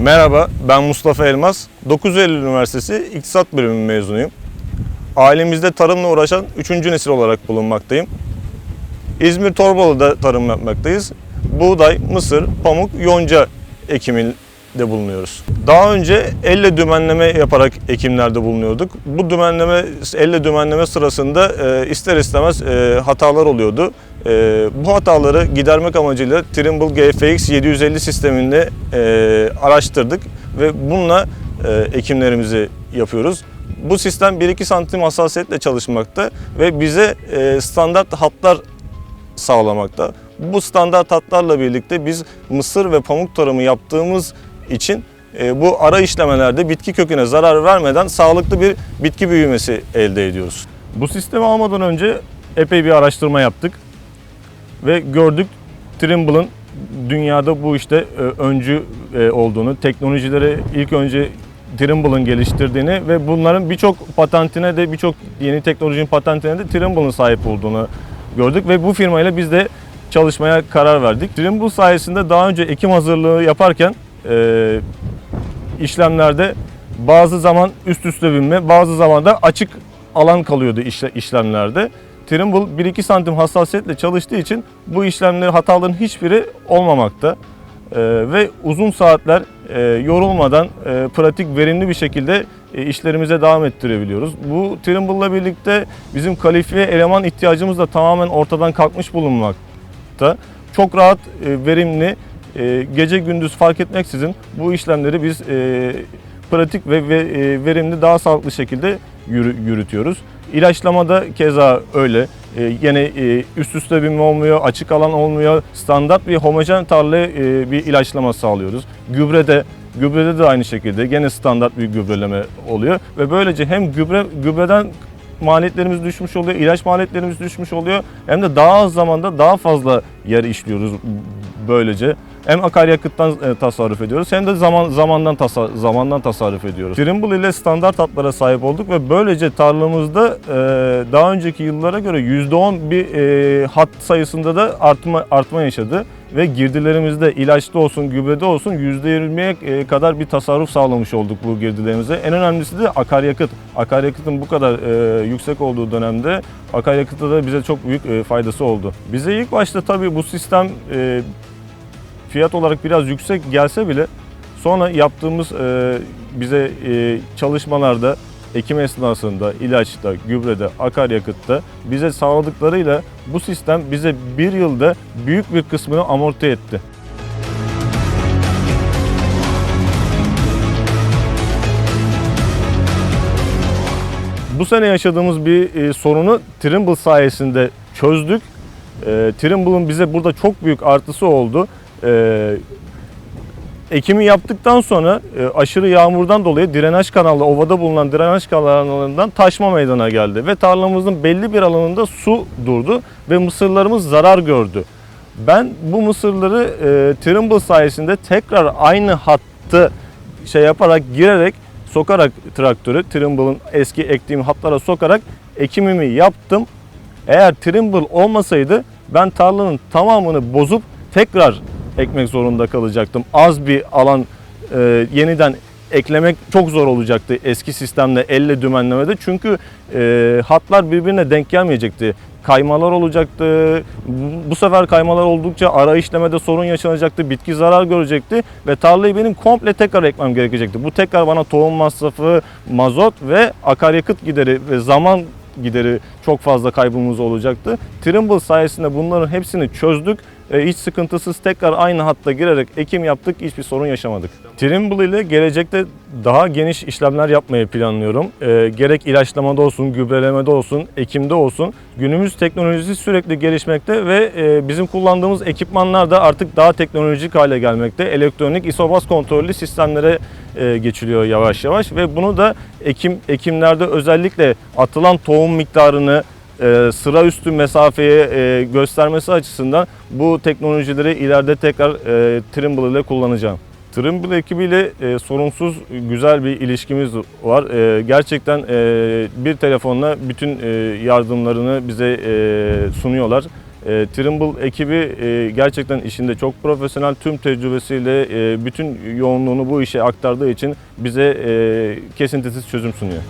Merhaba, ben Mustafa Elmas. 9 Eylül Üniversitesi İktisat Bölümü mezunuyum. Ailemizde tarımla uğraşan 3. nesil olarak bulunmaktayım. İzmir Torbalı'da tarım yapmaktayız. Buğday, mısır, pamuk, yonca ekiminde bulunuyoruz. Daha önce elle dümenleme yaparak ekimlerde bulunuyorduk. Bu dümenleme, elle dümenleme sırasında e, ister istemez e, hatalar oluyordu. E, bu hataları gidermek amacıyla Trimble GFX 750 sistemini e, araştırdık ve bununla e, ekimlerimizi yapıyoruz. Bu sistem 1-2 santim hassasiyetle çalışmakta ve bize e, standart hatlar sağlamakta. Bu standart hatlarla birlikte biz mısır ve pamuk tarımı yaptığımız için e, bu ara işlemelerde bitki köküne zarar vermeden sağlıklı bir bitki büyümesi elde ediyoruz. Bu sistemi almadan önce epey bir araştırma yaptık ve gördük Trimble'ın dünyada bu işte e, öncü e, olduğunu, teknolojileri ilk önce Trimble'ın geliştirdiğini ve bunların birçok patentine de birçok yeni teknolojinin patentine de Trimble'ın sahip olduğunu gördük ve bu firmayla biz de çalışmaya karar verdik. Trimble sayesinde daha önce ekim hazırlığı yaparken e, işlemlerde bazı zaman üst üste binme, bazı zaman da açık alan kalıyordu işle- işlemlerde. Trimble 1-2 santim hassasiyetle çalıştığı için bu işlemleri hataların hiçbiri olmamakta. Ee, ve uzun saatler e, yorulmadan e, pratik verimli bir şekilde e, işlerimize devam ettirebiliyoruz. Bu Trimble'la birlikte bizim kalifiye eleman ihtiyacımız da tamamen ortadan kalkmış bulunmakta. Çok rahat, e, verimli, e, gece gündüz fark etmeksizin bu işlemleri biz e, pratik ve, ve e, verimli daha sağlıklı şekilde yürü- yürütüyoruz. İlaçlamada keza öyle. E, yine e, üst üste binme olmuyor, açık alan olmuyor. Standart bir homojen tarlaya e, bir ilaçlama sağlıyoruz. Gübrede Gübrede de aynı şekilde gene standart bir gübreleme oluyor ve böylece hem gübre gübreden maliyetlerimiz düşmüş oluyor, ilaç maliyetlerimiz düşmüş oluyor. Hem de daha az zamanda daha fazla yer işliyoruz böylece. Hem akaryakıttan e, tasarruf ediyoruz hem de zaman zamandan tasa- zamandan tasarruf ediyoruz. Trimble ile standart hatlara sahip olduk ve böylece tarlamızda e, daha önceki yıllara göre %10 bir e, hat sayısında da artma artma yaşadı ve girdilerimizde ilaçta olsun, gübrede olsun %20'ye e, kadar bir tasarruf sağlamış olduk bu girdilerimize. En önemlisi de akaryakıt. Akaryakıtın bu kadar e, yüksek olduğu dönemde akaryakıtta da bize çok büyük e, faydası oldu. Bize ilk başta tabii bu sistem e, fiyat olarak biraz yüksek gelse bile sonra yaptığımız e, bize e, çalışmalarda ekim esnasında, ilaçta, gübrede, akaryakıtta bize sağladıklarıyla bu sistem bize bir yılda büyük bir kısmını amorti etti. Bu sene yaşadığımız bir e, sorunu Trimble sayesinde çözdük. E, Trimble'ın bize burada çok büyük artısı oldu. E, ekimi yaptıktan sonra e, aşırı yağmurdan dolayı drenaj kanalı, ovada bulunan drenaj kanallarından taşma meydana geldi. Ve tarlamızın belli bir alanında su durdu ve mısırlarımız zarar gördü. Ben bu mısırları e, Trimble sayesinde tekrar aynı hattı şey yaparak girerek sokarak traktörü Trimble'ın eski ektiğim hatlara sokarak ekimimi yaptım. Eğer Trimble olmasaydı ben tarlanın tamamını bozup tekrar ekmek zorunda kalacaktım. Az bir alan e, yeniden eklemek çok zor olacaktı eski sistemle elle dümenlemede. Çünkü e, hatlar birbirine denk gelmeyecekti. Kaymalar olacaktı. Bu- sefer kaymalar oldukça ara işlemede sorun yaşanacaktı. Bitki zarar görecekti ve tarlayı benim komple tekrar ekmem gerekecekti. Bu tekrar bana tohum masrafı, mazot ve akaryakıt gideri ve zaman gideri çok fazla kaybımız olacaktı. Trimble sayesinde bunların hepsini çözdük. E, hiç sıkıntısız tekrar aynı hatta girerek ekim yaptık. Hiçbir sorun yaşamadık. Trimble ile gelecekte daha geniş işlemler yapmayı planlıyorum. E, gerek ilaçlamada olsun, gübrelemede olsun, ekimde olsun. Günümüz teknolojisi sürekli gelişmekte ve e, bizim kullandığımız ekipmanlar da artık daha teknolojik hale gelmekte. Elektronik isobas kontrollü sistemlere e, geçiliyor yavaş yavaş ve bunu da ekim ekimlerde özellikle atılan tohum miktarını e, sıra üstü mesafeye e, göstermesi açısından bu teknolojileri ileride tekrar e, Trimble ile kullanacağım. Trimble ekibiyle sorunsuz güzel bir ilişkimiz var. Gerçekten bir telefonla bütün yardımlarını bize sunuyorlar. Trimble ekibi gerçekten işinde çok profesyonel, tüm tecrübesiyle bütün yoğunluğunu bu işe aktardığı için bize kesintisiz çözüm sunuyor.